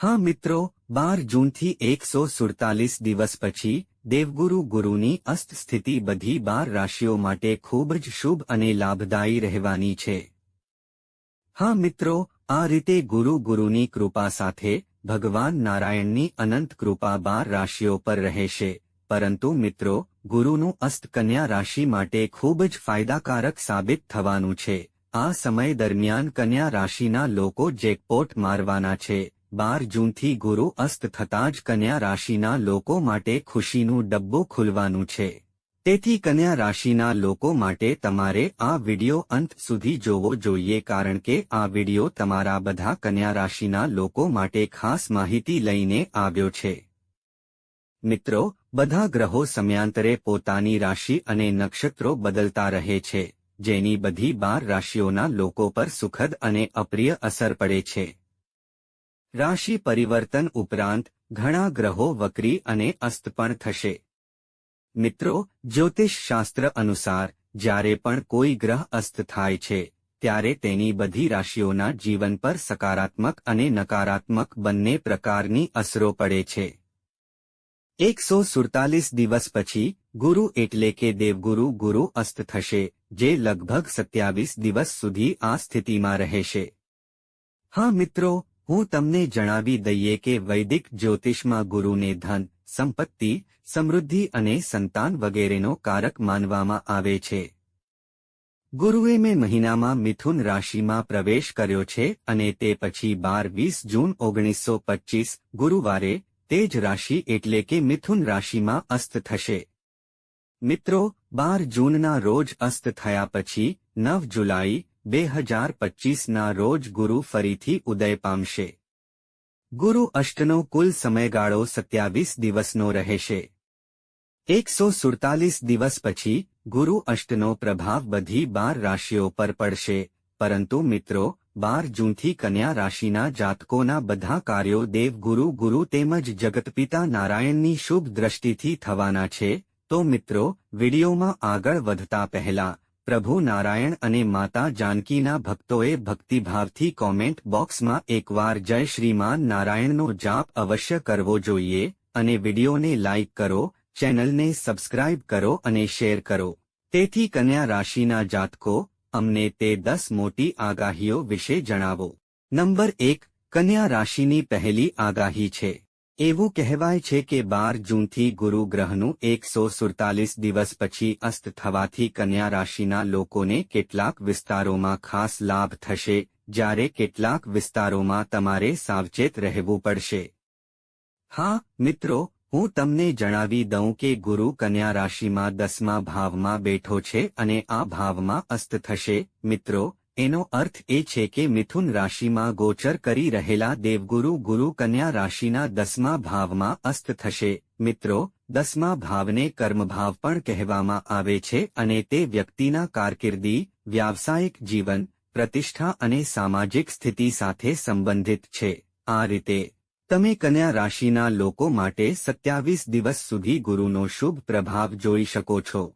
હા મિત્રો, બાર જૂનથી એકસો સુડતાલીસ દિવસ પછી દેવગુરુ ગુરુની અસ્ત સ્થિતિ બધી બાર રાશિઓ માટે ખૂબ જ શુભ અને લાભદાયી રહેવાની છે. હા મિત્રો, આ રીતે ગુરુ ગુરુની કૃપા સાથે ભગવાન નારાયણની અનંત કૃપા બાર રાશિઓ પર રહેશે પરંતુ મિત્રો, ગુરુનું અસ્ત કન્યા રાશિ માટે ખૂબ જ ફાયદાકારક સાબિત થવાનું છે. આ સમય દરમિયાન કન્યા રાશિના લોકો જેકપોટ મારવાના છે. બાર જૂનથી ગુરુ અસ્ત થતાં જ કન્યા રાશિના લોકો માટે ખુશીનું ડબ્બો ખુલવાનું છે. તેથી કન્યા રાશિના લોકો માટે તમારે આ વિડિયો અંત સુધી જોવો જોઈએ કારણ કે આ વિડિયો તમારા બધા કન્યા રાશિના લોકો માટે ખાસ માહિતી લઈને આવ્યો છે. મિત્રો, બધા ગ્રહો સમયાંતરે પોતાની રાશિ અને નક્ષત્રો બદલતા રહે છે, જેની બધી બાર રાશિઓના લોકો પર સુખદ અને અપ્રિય અસર પડે છે. રાશિ પરિવર્તન ઉપરાંત ઘણા ગ્રહો વક્રી અને અસ્ત પણ થશે. મિત્રો, જ્યોતિષ શાસ્ત્ર અનુસાર, જ્યારે પણ કોઈ ગ્રહ અસ્ત થાય છે, ત્યારે તેની બધી રાશિઓના જીવન પર સકારાત્મક અને નકારાત્મક બંને પ્રકારની અસરો પડે છે. એકસો સુડતાલીસ દિવસ પછી, ગુરુ એટલે કે દેવગુરુ ગુરુ અસ્ત થશે, જે લગભગ સત્યાવીસ દિવસ સુધી આ સ્થિતિમાં રહેશે. હા મિત્રો હું તમને જણાવી દઈએ કે વૈદિક જ્યોતિષમાં ગુરુને ધન, સંપત્તિ, સમૃદ્ધિ અને સંતાન વગેરેનો કારક માનવામાં આવે છે. ગુરુએ મે મહિનામાં મિથુન રાશિમાં પ્રવેશ કર્યો છે અને તે પછી બાર વીસ જૂન ઓગણીસો પચ્ચીસ ગુરુવારે તે જ રાશિ એટલે કે મિથુન રાશિમાં અસ્ત થશે. મિત્રો, બાર જૂનના રોજ અસ્ત થયા પછી નવ જુલાઈ બે હજાર પચ્ચીસના રોજ ગુરુ ફરીથી ઉદય પામશે. ગુરુ અષ્ટનો કુલ સમયગાળો સત્યાવીસ દિવસનો રહેશે. એકસો સુડતાલીસ દિવસ પછી ગુરુ અષ્ટનો પ્રભાવ બધી બાર રાશિઓ પર પડશે, પરંતુ મિત્રો, બાર જૂનથી કન્યા રાશિના જાતકોના બધા કાર્યો દેવગુરુ ગુરુ તેમજ જગતપિતા નારાયણની શુભ દ્રષ્ટિથી થવાના છે, તો મિત્રો, વિડીયોમાં આગળ વધતા પહેલા પ્રભુ નારાયણ અને માતા જાનકીના ભક્તોએ ભક્તિભાવથી કોમેન્ટ બોક્સમાં એકવાર જય શ્રીમાન નારાયણનો જાપ અવશ્ય કરવો જોઈએ અને વિડીયોને લાઇક કરો, ચેનલને સબસ્ક્રાઇબ કરો અને શેર કરો. તેથી કન્યા રાશિના જાતકો, અમને તે દસ મોટી આગાહીઓ વિશે જણાવો. નંબર એક, કન્યા રાશિની પહેલી આગાહી છે. એવું કહેવાય છે કે બાર જૂનથી ગુરુ ગ્રહનું એકસો સુડતાલીસ દિવસ પછી અસ્ત થવાથી કન્યા રાશિના લોકોને કેટલાક વિસ્તારોમાં ખાસ લાભ થશે, જ્યારે કેટલાક વિસ્તારોમાં તમારે સાવચેત રહેવું પડશે. હા, મિત્રો, હું તમને જણાવી દઉં કે ગુરુ કન્યા રાશિમાં દસમા ભાવમાં બેઠો છે અને આ ભાવમાં અસ્ત થશે, મિત્રો એનો અર્થ એ છે કે મિથુન રાશિમાં ગોચર કરી રહેલા દેવગુરુ ગુરુ કન્યા રાશિના દસમા ભાવમાં અસ્ત થશે. મિત્રો, દસમા ભાવને કર્મભાવ પણ કહેવામાં આવે છે અને તે વ્યક્તિના કારકિર્દી, વ્યાવસાયિક જીવન, પ્રતિષ્ઠા અને સામાજિક સ્થિતિ સાથે સંબંધિત છે. આ રીતે, તમે કન્યા રાશિના લોકો માટે સત્યાવીસ દિવસ સુધી ગુરુનો શુભ પ્રભાવ જોઈ શકો છો.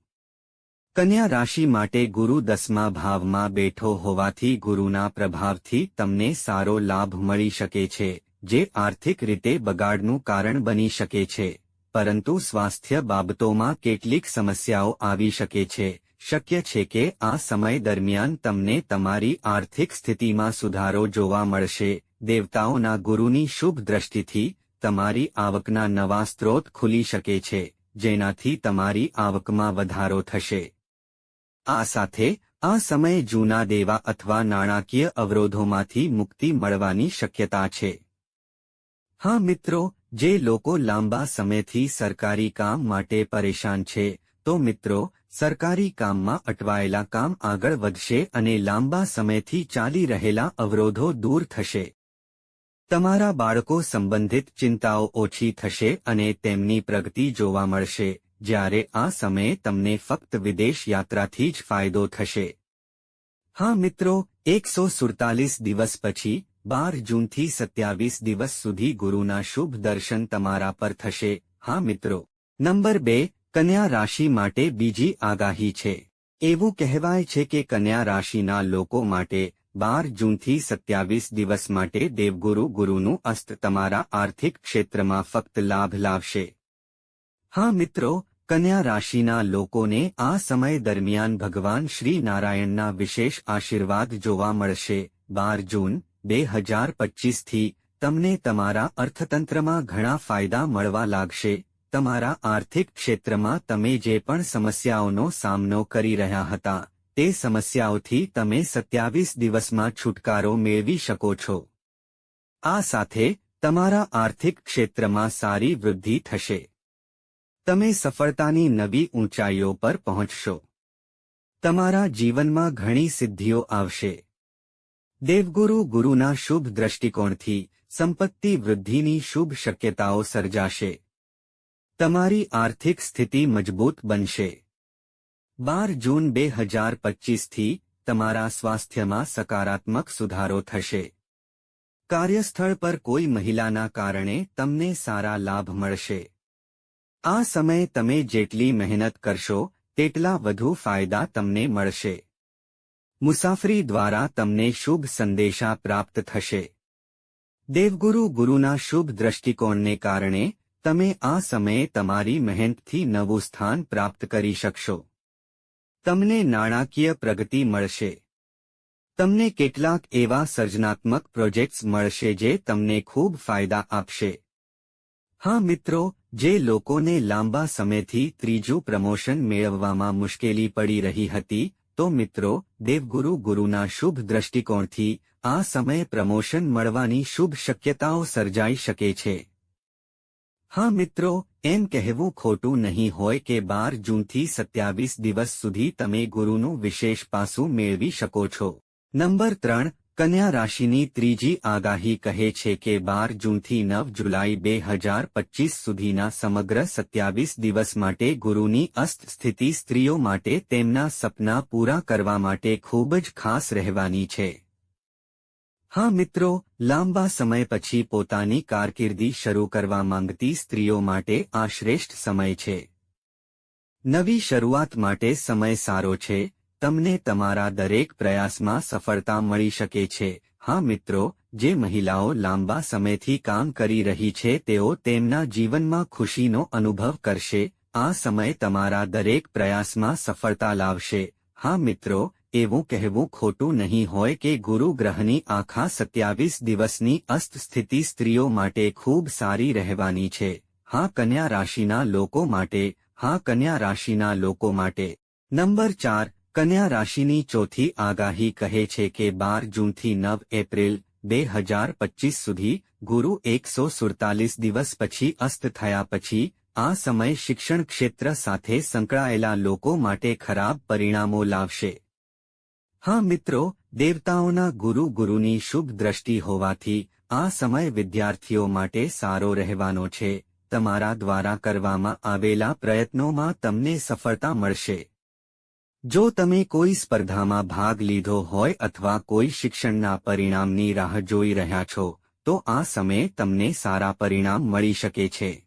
કન્યા રાશિ માટે ગુરુ દસમા ભાવમાં બેઠો હોવાથી ગુરુના પ્રભાવથી તમને સારો લાભ મળી શકે છે, જે આર્થિક રીતે બગાડનું કારણ બની શકે છે. પરંતુ સ્વાસ્થ્ય બાબતોમાં કેટલીક સમસ્યાઓ આવી શકે છે. શક્ય છે કે આ સમય દરમિયાન તમને તમારી આર્થિક સ્થિતિમાં સુધારો જોવા મળશે. દેવતાઓના ગુરુની શુભ દ્રષ્ટિથી તમારી આવકના નવા સ્ત્રોત ખુલી શકે છે, જેનાથી તમારી આવકમાં વધારો થશે. આ સાથે આ સમયે જૂના દેવા અથવા નાણાકીય અવરોધોમાંથી મુક્તિ મળવાની શક્યતા છે. હા મિત્રો, જે લોકો લાંબા સમયથી સરકારી કામ માટે પરેશાન છે, તો મિત્રો, સરકારી કામમાં અટવાયેલા કામ આગળ વધશે અને લાંબા સમયથી ચાલી રહેલા અવરોધો દૂર થશે. તમારા બાળકો સંબંધિત ચિંતાઓ ઓછી થશે અને તેમની પ્રગતિ જોવા મળશે. જ્યારે આ સમયે તમને ફક્ત વિદેશ યાત્રાથી જ ફાયદો થશે. હા મિત્રો, એકસો સુડતાલીસ દિવસ પછી, બાર જૂનથી સત્યાવીસ દિવસ સુધી ગુરુના શુભ દર્શન તમારા પર થશે. હા મિત્રો. નંબર બે, કન્યા રાશિ માટે બીજી આગાહી છે. એવું કહેવાય છે કે કન્યા રાશિના લોકો માટે બાર જૂનથી સત્યાવીસ દિવસ માટે દેવગુરુ ગુરુનું અસ્ત તમારા આર્થિક ક્ષેત્રમાં ફક્ત લાભ લાવશે. હા મિત્રો કન્યા રાશિના લોકોને આ સમય દરમિયાન ભગવાન શ્રી નારાયણના વિશેષ આશીર્વાદ જોવા મળશે. બાર જૂન, બે હજાર પચીસથી તમને તમારા અર્થતંત્રમાં ઘણા ફાયદા મળવા લાગશે. તમારા આર્થિક ક્ષેત્રમાં તમે જે પણ સમસ્યાઓનો સામનો કરી રહ્યા હતા, તે સમસ્યાઓથી તમે સત્યાવીસ દિવસમાં છુટકારો મેળવી શકો છો. આ સાથે તમારા આર્થિક ક્ષેત્રમાં સારી વૃદ્ધિ થશે. તમે સફળતાની નવી ઊંચાઈઓ પર પહોંચશો. તમારા જીવનમાં ઘણી સિદ્ધિઓ આવશે. દેવગુરુ ગુરુના શુભ દ્રષ્ટિકોણથી સંપત્તિ વૃદ્ધિની શુભ શક્યતાઓ સર્જાશે. તમારી આર્થિક સ્થિતિ મજબૂત બનશે. બાર જૂન બે હજાર પચીસથી તમારા સ્વાસ્થ્યમાં સકારાત્મક સુધારો થશે. કાર્યસ્થળ પર કોઈ મહિલાના કારણે તમને સારા લાભ મળશે. આ સમયે તમે જેટલી મહેનત કરશો, તેટલા વધુ ફાયદા તમને મળશે. મુસાફરી દ્વારા તમને શુભ સંદેશા પ્રાપ્ત થશે. દેવગુરુ ગુરુના શુભ દ્રષ્ટિકોણને કારણે, તમે આ સમયે તમારી મહેનતથી નવું સ્થાન પ્રાપ્ત કરી શકશો. તમને નાણાકીય પ્રગતિ મળશે. તમને કેટલાક એવા સર્જનાત્મક પ્રોજેક્ટ્સ મળશે જે તમને ખૂબ ફાયદા આપશે. હા મિત્રો જે લોકોને લાંબા સમયથી ત્રીજું પ્રમોશન મેળવવામાં મુશ્કેલી પડી રહી હતી, તો મિત્રો, દેવગુરુ ગુરુના શુભ દ્રષ્ટિકોણથી આ સમયે પ્રમોશન મળવાની શુભ શક્યતાઓ સર્જાઈ શકે છે. હા મિત્રો, એમ કહેવું ખોટું નહીં હોય કે બાર જૂનથી સત્યાવીસ દિવસ સુધી તમે ગુરુનું વિશેષ પાસું મેળવી શકો છો. નંબર ત્રણ કન્યા રાશિની ત્રીજી આગાહી કહે છે કે બાર જૂનથી નવ જુલાઈ બે હજાર પચીસ સુધીના સમગ્ર સત્યાવીસ દિવસ માટે ગુરુની અસ્ત સ્થિતિ સ્ત્રીઓ માટે તેમના સપના પૂરા કરવા માટે ખૂબ જ ખાસ રહેવાની છે. હા મિત્રો, લાંબા સમય પછી પોતાની કારકિર્દી શરૂ કરવા માંગતી સ્ત્રીઓ માટે આ શ્રેષ્ઠ સમય છે. નવી શરૂઆત માટે સમય સારો છે તમને તમારા દરેક પ્રયાસમાં સફળતા મળી શકે છે. હા મિત્રો, જે મહિલાઓ લાંબા સમયથી કામ કરી રહી છે, તેઓ તેમના જીવનમાં ખુશીનો અનુભવ કરશે, આ સમય તમારા દરેક પ્રયાસમાં સફળતા લાવશે. હા મિત્રો, એવું કહેવું ખોટું નહીં હોય કે ગુરુ ગ્રહની આખા સત્યાવીસ દિવસની અસ્ત સ્થિતિ સ્ત્રીઓ માટે ખૂબ સારી રહેવાની છે. હા કન્યા રાશિના લોકો માટે, હા કન્યા રાશિના લોકો માટે. નંબર ચાર કન્યા રાશિની ચોથી આગાહી કહે છે કે બાર જૂનથી નવ એપ્રિલ બે હજાર પચીસ સુધી ગુરુ એકસો સુડતાલીસ દિવસ પછી અસ્ત થયા પછી આ સમય શિક્ષણ ક્ષેત્ર સાથે સંકળાયેલા લોકો માટે ખરાબ પરિણામો લાવશે. હા મિત્રો, દેવતાઓના ગુરુ ગુરુની શુભ દ્રષ્ટિ હોવાથી આ સમય વિદ્યાર્થીઓ માટે સારો રહેવાનો છે. તમારા દ્વારા કરવામાં આવેલા પ્રયત્નોમાં તમને સફળતા મળશે. જો તમે કોઈ સ્પર્ધામાં ભાગ લીધો હોય અથવા કોઈ શિક્ષણના પરિણામની રાહ જોઈ રહ્યા છો, તો આ સમયે તમને સારા પરિણામ મળી શકે છે.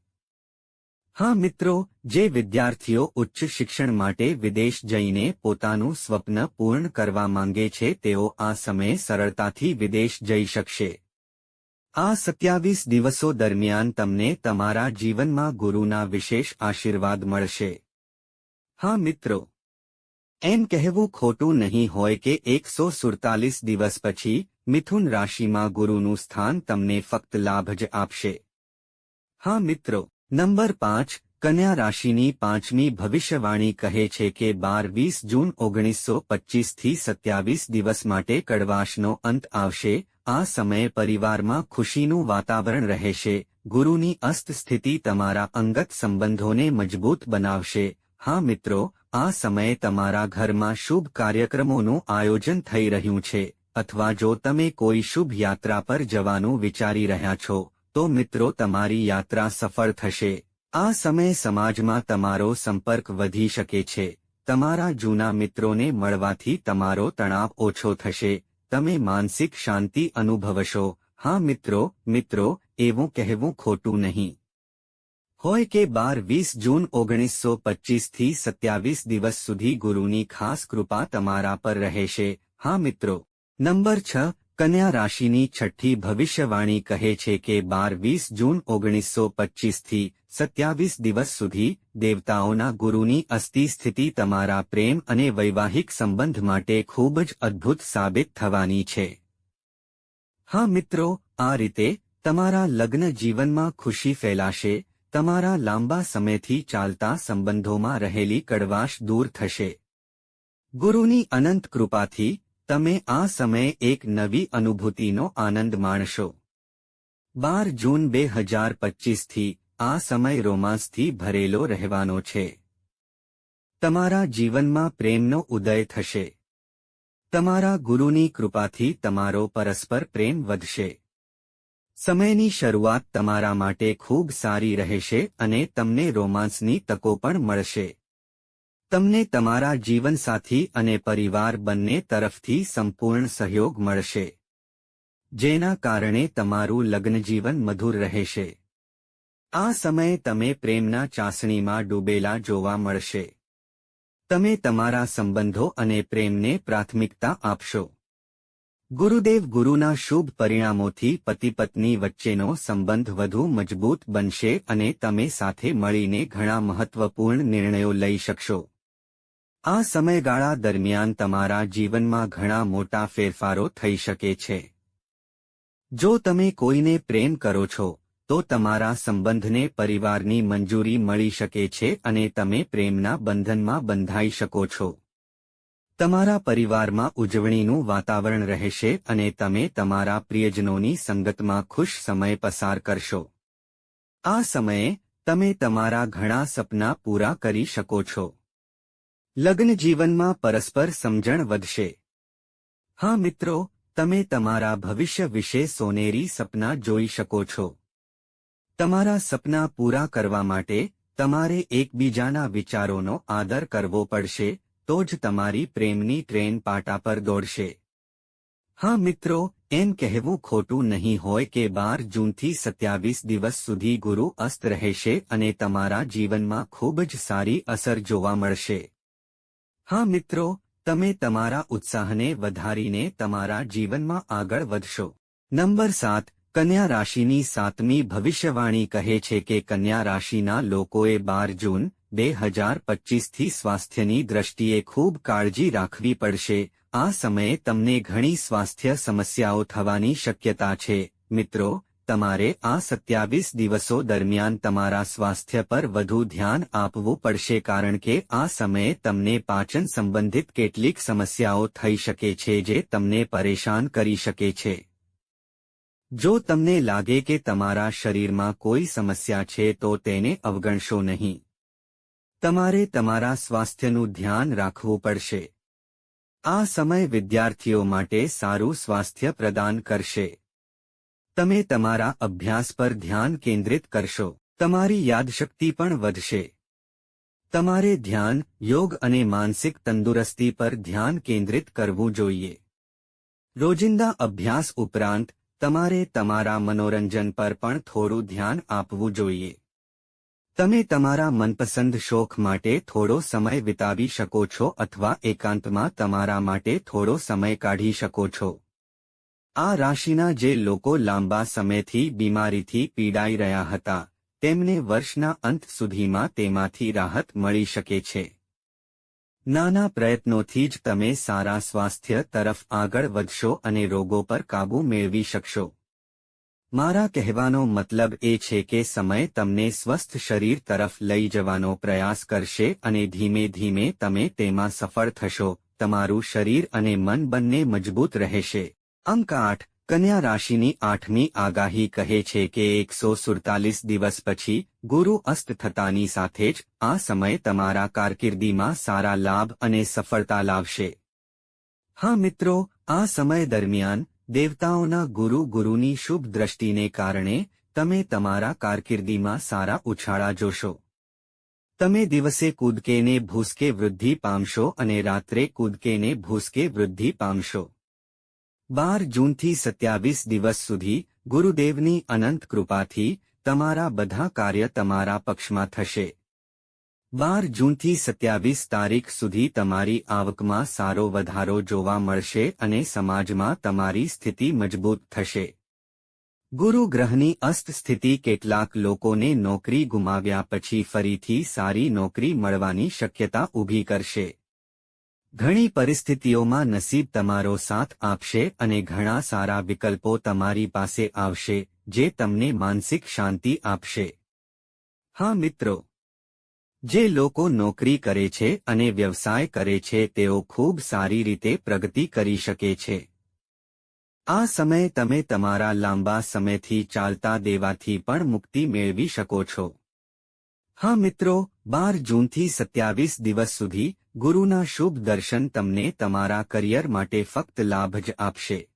હા મિત્રો, જે વિદ્યાર્થીઓ ઉચ્ચ શિક્ષણ માટે વિદેશ જઈને પોતાનું સ્વપ્ન પૂર્ણ કરવા માંગે છે, તેઓ આ સમયે સરળતાથી વિદેશ જઈ શકશે. આ સત્યાવીસ દિવસો દરમિયાન તમને તમારા જીવનમાં ગુરુના વિશેષ આશીર્વાદ મળશે. હા મિત્રો એમ કહેવું ખોટું નહીં હોય કે એકસો સુડતાલીસ દિવસ પછી મિથુન રાશિમાં ગુરુનું સ્થાન તમને ફક્ત લાભ જ આપશે. હા મિત્રો, નંબર પાંચ, કન્યા રાશિની પાંચમી ભવિષ્યવાણી કહે છે કે બાર વીસ જૂન ઓગણીસો પચ્ચીસથી સત્યાવીસ દિવસ માટે કડવાશનો અંત આવશે, આ સમયે પરિવારમાં ખુશીનું વાતાવરણ રહેશે, ગુરુની અસ્ત સ્થિતિ તમારા અંગત સંબંધોને મજબૂત બનાવશે. હા મિત્રો આ સમયે તમારા ઘરમાં શુભ કાર્યક્રમોનું આયોજન થઈ રહ્યું છે, અથવા જો તમે કોઈ શુભ યાત્રા પર જવાનું વિચારી રહ્યા છો, તો મિત્રો તમારી યાત્રા સફળ થશે. આ સમયે સમાજમાં તમારો સંપર્ક વધી શકે છે. તમારા જૂના મિત્રોને મળવાથી તમારો તણાવ ઓછો થશે. તમે માનસિક શાંતિ અનુભવશો. હા મિત્રો મિત્રો, એવું કહેવું ખોટું નહીં. હોય કે બાર વીસ જૂન ઓગણીસો પચ્ચીસથી સત્યાવીસ દિવસ સુધી ગુરુની ખાસ કૃપા તમારા પર રહેશે. હા મિત્રો. નંબર છ, કન્યા રાશિની છઠ્ઠી ભવિષ્યવાણી કહે છે કે બાર વીસ જૂન ઓગણીસો પચ્ચીસથી સત્યાવીસ દિવસ સુધી દેવતાઓના ગુરુની અસ્થિ સ્થિતિ તમારા પ્રેમ અને વૈવાહિક સંબંધ માટે ખૂબ જ અદ્ભુત સાબિત થવાની છે. હા મિત્રો, આ રીતે તમારા લગ્ન જીવનમાં ખુશી ફેલાશે તમારા લાંબા સમયથી ચાલતા સંબંધોમાં રહેલી કડવાશ દૂર થશે. ગુરુની અનંત કૃપાથી તમે આ સમયે એક નવી અનુભૂતિનો આનંદ માણશો. બાર જૂન બે હજાર પચીસથી આ સમય રોમાંસથી ભરેલો રહેવાનો છે. તમારા જીવનમાં પ્રેમનો ઉદય થશે. તમારા ગુરુની કૃપાથી તમારો પરસ્પર પ્રેમ વધશે. સમયની શરૂઆત તમારા માટે ખૂબ સારી રહેશે અને તમને રોમાંસની તકો પણ મળશે. તમને તમારા જીવનસાથી અને પરિવાર બંને તરફથી સંપૂર્ણ સહયોગ મળશે. જેના કારણે તમારું લગ્નજીવન મધુર રહેશે. આ સમયે તમે પ્રેમના ચાસણીમાં ડૂબેલા જોવા મળશે. તમે તમારા સંબંધો અને પ્રેમને પ્રાથમિકતા આપશો. ગુરુદેવ ગુરુના શુભ પરિણામોથી પતિ પત્ની વચ્ચેનો સંબંધ વધુ મજબૂત બનશે અને તમે સાથે મળીને ઘણા મહત્વપૂર્ણ નિર્ણયો લઈ શકશો. આ સમયગાળા દરમિયાન તમારા જીવનમાં ઘણા મોટા ફેરફારો થઈ શકે છે. જો તમે કોઈને પ્રેમ કરો છો, તો તમારા સંબંધને પરિવારની મંજૂરી મળી શકે છે અને તમે પ્રેમના બંધનમાં બંધાઈ શકો છો. તમારા પરિવારમાં ઉજવણીનું વાતાવરણ રહેશે અને તમે તમારા પ્રિયજનોની સંગતમાં ખુશ સમય પસાર કરશો. આ સમયે, તમે તમારા ઘણા સપના પૂરા કરી શકો છો. લગ્ન જીવનમાં પરસ્પર સમજણ વધશે. હા મિત્રો, તમે તમારા ભવિષ્ય વિશે સોનેરી સપના જોઈ શકો છો. તમારા સપના પૂરા કરવા માટે તમારે એકબીજાના વિચારોનો આદર કરવો પડશે તો જ તમારી પ્રેમની ટ્રેન પાટા પર દોડશે. હા મિત્રો, એમ કહેવું ખોટું નહીં હોય કે બાર જૂનથી સત્યાવીસ દિવસ સુધી ગુરુ અસ્ત રહેશે અને તમારા જીવનમાં ખૂબ જ સારી અસર જોવા મળશે. હા મિત્રો, તમે તમારા ઉત્સાહને વધારીને તમારા જીવનમાં આગળ વધશો. નંબર સાત, કન્યા રાશિની સાતમી ભવિષ્યવાણી કહે છે કે કન્યા રાશિના લોકોએ બાર જૂન બે હજાર પચ્ચીસથી સ્વાસ્થ્યની દ્રષ્ટિએ ખૂબ કાળજી રાખવી પડશે. આ સમયે તમને ઘણી સ્વાસ્થ્ય સમસ્યાઓ થવાની શક્યતા છે. મિત્રો, તમારે આ સત્યાવીસ દિવસો દરમિયાન તમારા સ્વાસ્થ્ય પર વધુ ધ્યાન આપવું પડશે કારણ કે આ સમયે તમને પાચન સંબંધિત કેટલીક સમસ્યાઓ થઈ શકે છે જે તમને પરેશાન કરી શકે છે. જો તમને લાગે કે તમારા શરીરમાં કોઈ સમસ્યા છે તો તેને અવગણશો નહીં. તમારે તમારા સ્વાસ્થ્યનું ધ્યાન રાખવું પડશે. આ સમય વિદ્યાર્થીઓ માટે સારું સ્વાસ્થ્ય પ્રદાન કરશે. તમે તમારા અભ્યાસ પર ધ્યાન કેન્દ્રિત કરશો. તમારી યાદશક્તિ પણ વધશે. તમારે ધ્યાન, યોગ અને માનસિક તંદુરસ્તી પર ધ્યાન કેન્દ્રિત કરવું જોઈએ. રોજિંદા અભ્યાસ ઉપરાંત, તમારે તમારા મનોરંજન પર પણ થોડું ધ્યાન આપવું જોઈએ. તમે તમારા મનપસંદ શોખ માટે થોડો સમય વિતાવી શકો છો અથવા એકાંતમાં તમારા માટે થોડો સમય કાઢી શકો છો. આ રાશિના જે લોકો લાંબા સમયથી બીમારીથી પીડાઈ રહ્યા હતા, તેમને વર્ષના અંત સુધીમાં તેમાંથી રાહત મળી શકે છે. નાના પ્રયત્નોથી જ તમે સારા સ્વાસ્થ્ય તરફ આગળ વધશો અને રોગો પર કાબૂ મેળવી શકશો. મારા કહેવાનો મતલબ એ છે કે સમય તમને સ્વસ્થ શરીર તરફ લઈ જવાનો પ્રયાસ કરશે અને ધીમે ધીમે તમે તેમાં સફળ થશો, તમારું શરીર અને મન બંને મજબૂત રહેશે. અંક આઠ, કન્યા રાશિની આઠમી આગાહી કહે છે કે એકસો સુડતાલીસ દિવસ પછી ગુરુ અસ્ત થતાની સાથે જ આ સમય તમારા કારકિર્દીમાં સારા લાભ અને સફળતા લાવશે. હા મિત્રો, આ સમય દરમિયાન દેવતાઓના ગુરુ ગુરુની શુભ દ્રષ્ટિને કારણે તમે તમારા કારકિર્દીમાં સારા ઉછાળા જોશો. તમે દિવસે કૂદકેને ભૂસકે વૃદ્ધિ પામશો અને રાત્રે કૂદકેને ભૂસકે વૃદ્ધિ પામશો. બાર જૂનથી સત્યાવીસ દિવસ સુધી ગુરુદેવની અનંત કૃપાથી તમારા બધા કાર્ય તમારા પક્ષમાં થશે. બાર જૂનથી સત્યાવીસ તારીખ સુધી તમારી આવકમાં સારો વધારો જોવા મળશે અને સમાજમાં તમારી સ્થિતિ મજબૂત થશે. ગુરુ ગ્રહની અસ્ત સ્થિતિ કેટલાક લોકોને નોકરી ગુમાવ્યા પછી ફરીથી સારી નોકરી મળવાની શક્યતા ઊભી કરશે. ઘણી પરિસ્થિતિઓમાં નસીબ તમારો સાથ આપશે અને ઘણા સારા વિકલ્પો તમારી પાસે આવશે, જે તમને માનસિક શાંતિ આપશે. હા મિત્રો જે લોકો નોકરી કરે છે અને વ્યવસાય કરે છે, તેઓ ખૂબ સારી રીતે પ્રગતિ કરી શકે છે. આ સમયે તમે તમારા લાંબા સમયથી ચાલતા દેવાથી પણ મુક્તિ મેળવી શકો છો. હા મિત્રો, બાર જૂનથી સત્યાવીસ દિવસ સુધી ગુરુના શુભ દર્શન તમને તમારા કરિયર માટે ફક્ત લાભ જ આપશે.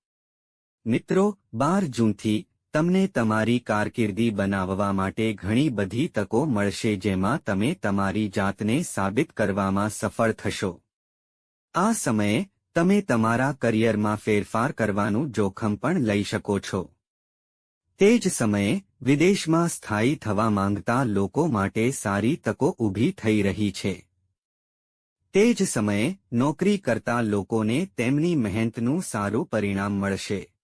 મિત્રો, બાર જૂનથી તમને તમારી કારકિર્દી બનાવવા માટે ઘણી બધી તકો મળશે જેમાં તમે તમારી જાતને સાબિત કરવામાં સફળ થશો. આ સમયે, તમે તમારા કરિયરમાં ફેરફાર કરવાનું જોખમ પણ લઈ શકો છો. તે જ સમયે, વિદેશમાં સ્થાયી થવા માંગતા લોકો માટે સારી તકો ઊભી થઈ રહી છે. તે જ સમયે, નોકરી કરતા લોકોને તેમની મહેનતનું સારું પરિણામ મળશે.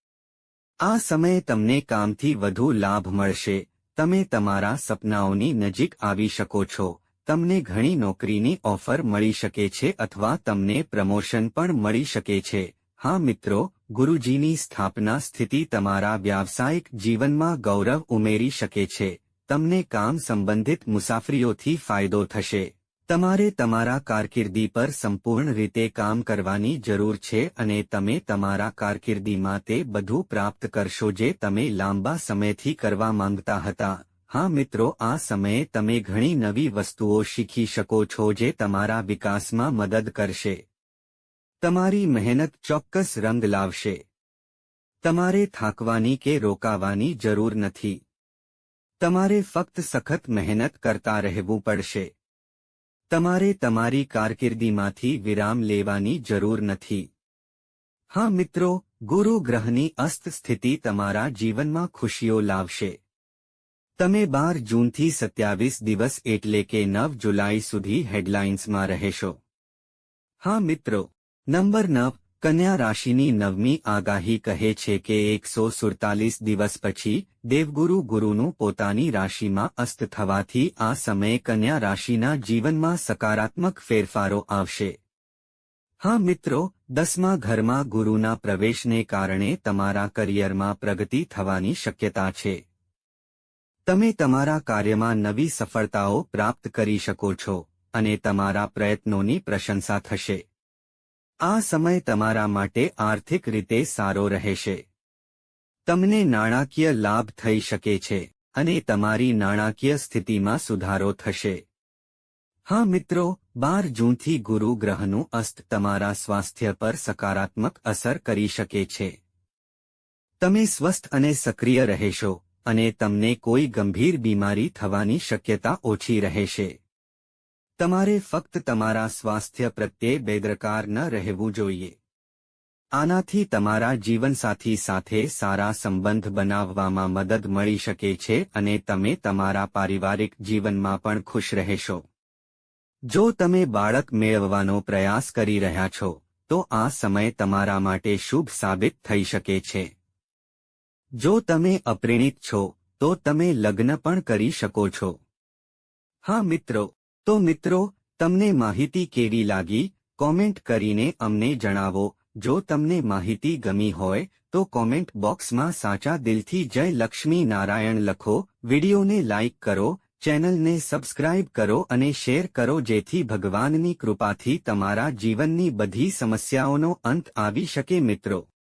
આ સમયે તમને કામથી વધુ લાભ મળશે. તમે તમારા સપનાઓની નજીક આવી શકો છો. તમને ઘણી નોકરીની ઓફર મળી શકે છે અથવા તમને પ્રમોશન પણ મળી શકે છે. હા મિત્રો, ગુરુજીની સ્થાપના સ્થિતિ તમારા વ્યાવસાયિક જીવનમાં ગૌરવ ઉમેરી શકે છે. તમને કામ સંબંધિત મુસાફરીઓથી ફાયદો થશે. તમારે તમારા કારકિર્દી પર સંપૂર્ણ રીતે કામ કરવાની જરૂર છે અને તમે તમારા કારકિર્દીમાં તે બધું પ્રાપ્ત કરશો જે તમે લાંબા સમયથી કરવા માંગતા હતા. હા મિત્રો, આ સમયે તમે ઘણી નવી વસ્તુઓ શીખી શકો છો જે તમારા વિકાસમાં મદદ કરશે. તમારી મહેનત ચોક્કસ રંગ લાવશે. તમારે થાકવાની કે રોકાવાની જરૂર નથી. તમારે ફક્ત સખત મહેનત કરતા રહેવું પડશે. તમારે તમારી કારકિર્દીમાંથી વિરામ લેવાની જરૂર નથી. હા મિત્રો, ગુરુ ગ્રહની અસ્ત સ્થિતિ તમારા જીવનમાં ખુશીઓ લાવશે. તમે બાર જૂનથી સત્યાવીસ દિવસ એટલે કે નવ જુલાઈ સુધી હેડલાઇન્સમાં રહેશો. હા મિત્રો, નંબર નવ કન્યા રાશિની નવમી આગાહી કહે છે કે એકસો સુડતાલીસ દિવસ પછી દેવગુરુ ગુરુનું પોતાની રાશિમાં અસ્ત થવાથી આ સમયે કન્યા રાશિના જીવનમાં સકારાત્મક ફેરફારો આવશે. હા મિત્રો, દસમા ઘરમાં ગુરુના પ્રવેશને કારણે તમારા કરિયરમાં પ્રગતિ થવાની શક્યતા છે. તમે તમારા કાર્યમાં નવી સફળતાઓ પ્રાપ્ત કરી શકો છો અને તમારા પ્રયત્નોની પ્રશંસા થશે. આ સમય તમારા માટે આર્થિક રીતે સારો રહેશે. તમને નાણાકીય લાભ થઈ શકે છે અને તમારી નાણાકીય સ્થિતિમાં સુધારો થશે. હા મિત્રો, બાર જૂનથી ગુરુ ગ્રહનું અસ્ત તમારા સ્વાસ્થ્ય પર સકારાત્મક અસર કરી શકે છે. તમે સ્વસ્થ અને સક્રિય રહેશો અને તમને કોઈ ગંભીર બીમારી થવાની શક્યતા ઓછી રહેશે. તમારે ફક્ત તમારા સ્વાસ્થ્ય પ્રત્યે બેદરકાર ન રહેવું જોઈએ. આનાથી તમારા જીવનસાથી સાથે સારા સંબંધ બનાવવામાં મદદ મળી શકે છે અને તમે તમારા પારિવારિક જીવનમાં પણ ખુશ રહેશો. જો તમે બાળક મેળવવાનો પ્રયાસ કરી રહ્યા છો, તો આ સમય તમારા માટે શુભ સાબિત થઈ શકે છે. જો તમે અપ્રેણિત છો, તો તમે લગ્ન પણ કરી શકો છો. હા મિત્રો તો મિત્રો, તમને માહિતી કેવી લાગી? કોમેન્ટ કરીને અમને જણાવો. જો તમને માહિતી ગમી હોય, તો કોમેન્ટ બોક્સમાં સાચા દિલથી જય લક્ષ્મી નારાયણ લખો. વિડીયોને લાઇક કરો, ચેનલને સબસ્ક્રાઇબ કરો અને શેર કરો જેથી ભગવાનની કૃપાથી તમારા જીવનની બધી સમસ્યાઓનો અંત આવી શકે મિત્રો.